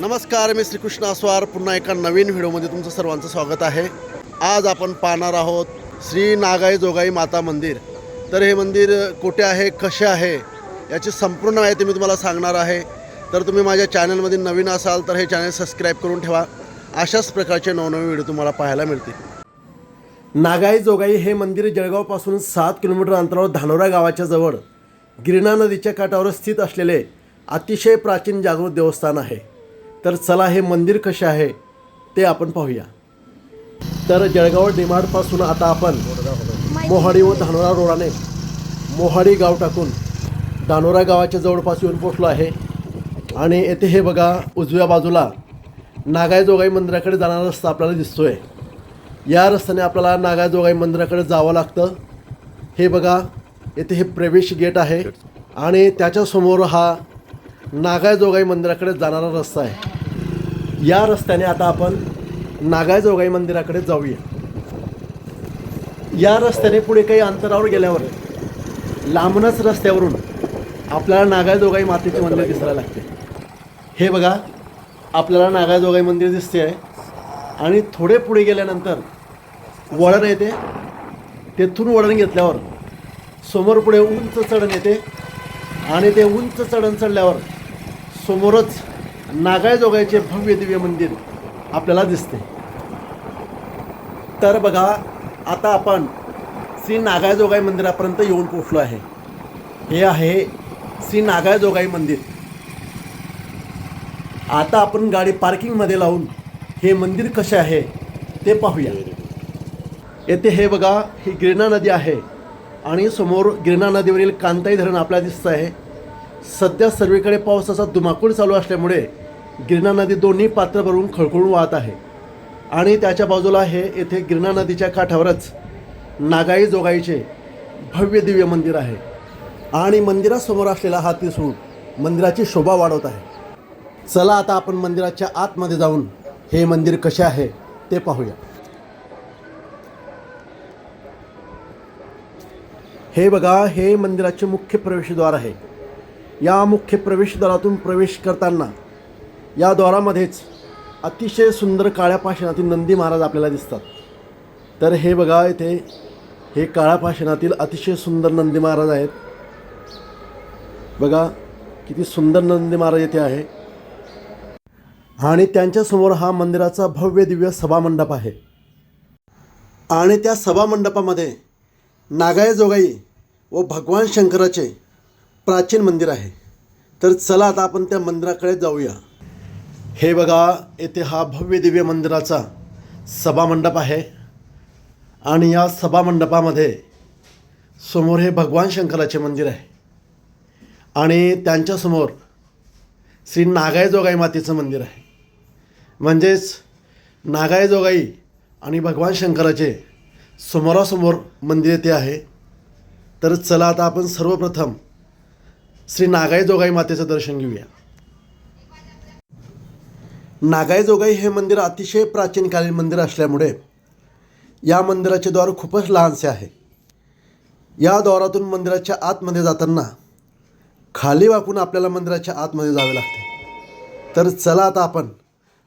नमस्कार मी श्रीकृष्ण आस्वार. पुन्हा एका नवीन व्हिडिओमध्ये तुमचं सर्वांचं स्वागत आहे. आज आपण पाहणार आहोत श्री नागाई जोगाई माता मंदिर. तर हे मंदिर कुठे आहे कसे आहे याची संपूर्ण माहिती मी तुम्हाला सांगणार आहे. तर तुम्ही माझ्या चॅनलमध्ये नवीन असाल तर हे चॅनल सबस्क्राईब करून ठेवा. अशाच प्रकारचे नवनवीन व्हिडिओ तुम्हाला पाहायला मिळतील. नागाई जोगाई हे मंदिर जळगावपासून सात किलोमीटर अंतरावर धानोरा गावाच्या जवळ गिरणा नदीच्या काठावर स्थित असलेले अतिशय प्राचीन जागृत देवस्थान आहे. तर चला हे मंदिर कसे आहे ते आपण पाहूया. तर जळगाव डिमार्टपासून आता आपण मोहाडी व धानोरा रोडाने मोहाडी गाव टाकून धानोरा गावाच्या जवळपास येऊन पोचलो आहे. आणि येथे हे बघा उजव्या बाजूला नागायजोगाई मंदिराकडे जाणारा रस्ता आपल्याला दिसतो आहे या रस्त्याने आपल्याला नागायजोगाई मंदिराकडे जावं लागतं. हे बघा येथे हे प्रवेश गेट आहे. आणि त्याच्यासमोर हा नागायजोगाई मंदिराकडे जाणारा रस्ता आहे. या रस्त्याने आता आपण नागायजोगाई मंदिराकडे जाऊया. या रस्त्याने पुढे काही अंतरावर गेल्यावर लांबूनच रस्त्यावरून आपल्याला नागायजोगाई मातेचे मंदिर दिसायला लागते. हे बघा आपल्याला नागाजोगाई मंदिर दिसते आहे आणि थोडे पुढे गेल्यानंतर वळण येते. तेथून वळण घेतल्यावर समोर पुढे उंच चढण येते आणि ते उंच चढण चढल्यावर समोरच नागाळजोगाईचे भव्य दिव्य मंदिर आपल्याला दिसते. तर बघा आता आपण श्री नागाळजोगाई मंदिरापर्यंत येऊन पोचलो आहे. हे आहे श्री नागाळजोगाई मंदिर. आता आपण गाडी पार्किंगमध्ये लावून हे मंदिर कसे आहे ते पाहूया. येथे हे बघा ही गिरणा नदी आहे आणि समोर गिरणा नदीवरील कांताई धरण आपल्याला दिसतं आहे सध्या सर्वीकडे पावसाचा धुमाकूळ चालू असल्यामुळे गिरणा नदी दोन्ही पात्र भरून खळखळून वाहत आहे. आणि त्याच्या बाजूला हे येथे गिरणा नदीच्या काठावरच नागाई जोगाईचे भव्य दिव्य मंदिर आहे. आणि मंदिरासमोर असलेला हा त्रिसूळ मंदिराची शोभा वाढवत आहे. चला आता आपण मंदिराच्या आतमध्ये जाऊन हे मंदिर कसे आहे ते पाहूया. हे बघा हे मंदिराचे मुख्य प्रवेशद्वार आहे. या मुख्य प्रवेशद्वारातून प्रवेश करताना या द्वारामध्येच अतिशय सुंदर काळ्या पाषाणातील नंदी महाराज आपल्याला दिसतात. तर हे बघा इथे हे काळ्या पाषाणातील अतिशय सुंदर नंदी महाराज आहेत. बघा किती सुंदर नंदी महाराज येथे आहे. आणि त्यांच्यासमोर हा मंदिराचा भव्य दिव्य सभामंडप आहे. आणि त्या सभामंडपामध्ये नागाय जोगाई व भगवान शंकराचे प्राचीन मंदिर आहे. तर चला आता आपण त्या मंदिराकडे जाऊया. हे बघा येथे हा भव्य दिव्य मंदिराचा सभामंडप आहे. आणि या सभामंडपामध्ये समोर हे भगवान शंकराचे मंदिर आहे. आणि त्यांच्यासमोर श्री नागायजोगाई मातेचं मंदिर आहे. म्हणजेच नागायजोगाई आणि भगवान शंकराचे समोरासमोर मंदिर येथे आहे. तर चला आता आपण सर्वप्रथम श्री नागाई जोगाई मातेचं दर्शन घेऊया. नागाईजोगाई हे मंदिर अतिशय प्राचीनकालीन मंदिर असल्यामुळे या मंदिराचे द्वार खूपच लहानसे आहे. या द्वारातून मंदिराच्या आतमध्ये जाताना खाली वाकून आपल्याला मंदिराच्या आतमध्ये जावे लागते. तर चला आता आपण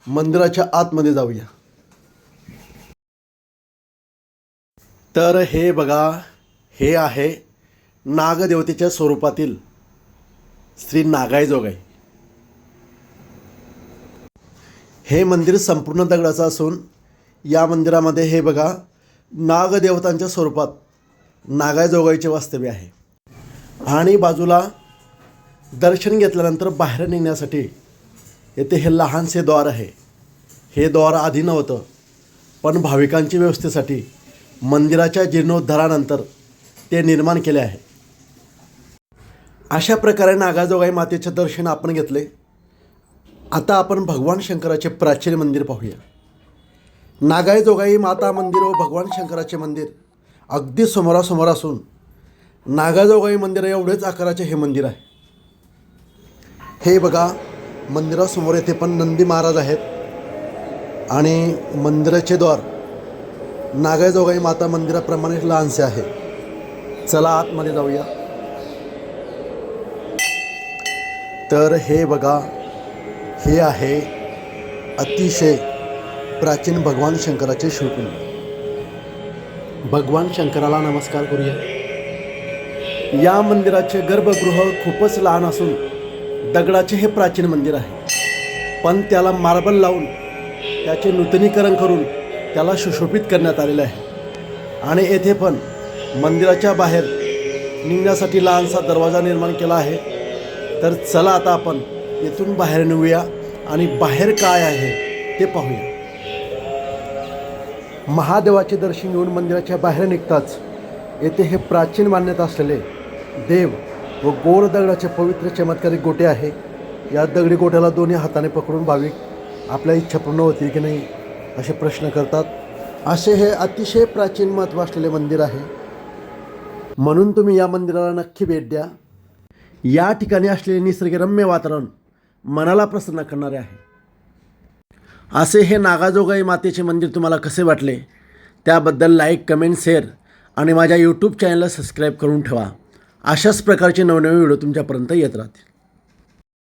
मंदिराच्या आतमध्ये जाऊया. तर हे बघा हे आहे नागदेवतेच्या स्वरूपातील श्री नागाई जोगाई हे मंदिर संपूर्ण दगडाचं असून या मंदिरामध्ये हे बघा नागदेवतांच्या स्वरूपात नागाजोगाईचे वास्तव्य आहे. आणि बाजूला दर्शन घेतल्यानंतर बाहेर निघण्यासाठी येथे हे लहानसे द्वार आहे. हे द्वार आधी नव्हतं पण भाविकांच्या व्यवस्थेसाठी मंदिराच्या जीर्णोद्धारानंतर ते निर्माण केले आहे. अशा प्रकारे नागाजोगाई मातेचे दर्शन आपण घेतले. आता आपण भगवान शंकराचे प्राचीन मंदिर पाहूया. नागाई जोगाई माता मंदिर व भगवान शंकराचे मंदिर अगदी समोरासमोर असून नागाजोगाई मंदिर एवढेच आकाराचे हे मंदिर आहे. हे बघा मंदिरासमोर येथे पण नंदी महाराज आहेत आणि मंदिराचे द्वार नागाजोगाई माता मंदिराप्रमाणे लहानसे आहे. चला आतमध्ये जाऊया. तर हे बघा हे आहे अतिशय प्राचीन भगवान शंकराचे शिवपिंड भगवान शंकराला नमस्कार करूया. या मंदिराचे गर्भगृह खूपच लहान असून दगडाचे हे प्राचीन मंदिर आहे. पण त्याला मार्बल लावून त्याचे नूतनीकरण करून त्याला सुशोभित करण्यात आलेलं आहे. आणि येथे पण मंदिराच्या बाहेर निघण्यासाठी लहानसा दरवाजा निर्माण केला आहे. तर चला आता आपण येथून बाहेर निघूया आणि बाहेर काय आहे ते पाहूया. महादेवाचे दर्शन घेऊन मंदिराच्या बाहेर निघताच येथे हे प्राचीन मान्यता असलेले देव व गोड दगडाचे पवित्र चमत्कारी गोटे आहे. या दगडी गोट्याला दोन्ही हाताने पकडून भाविक आपल्या इच्छा पूर्ण होतील की नाही असे प्रश्न करतात. असे हे अतिशय प्राचीन महत्त्व असलेले मंदिर आहे. म्हणून तुम्ही या मंदिराला नक्की भेट द्या. या ठिकाणी असलेले निसर्गरम्य वातावरण मनाला प्रसन्न करणारे आहे. असे हे नागाजोगाई मातेचे मंदिर तुम्हाला कसे वाटले? त्याबद्दल लाईक कमेंट शेअर आणि माझ्या यूट्यूब चॅनलला सबस्क्राईब करून ठेवा. अशाच प्रकारचे नवनवे व्हिडिओ तुमच्यापर्यंत येत राहतील.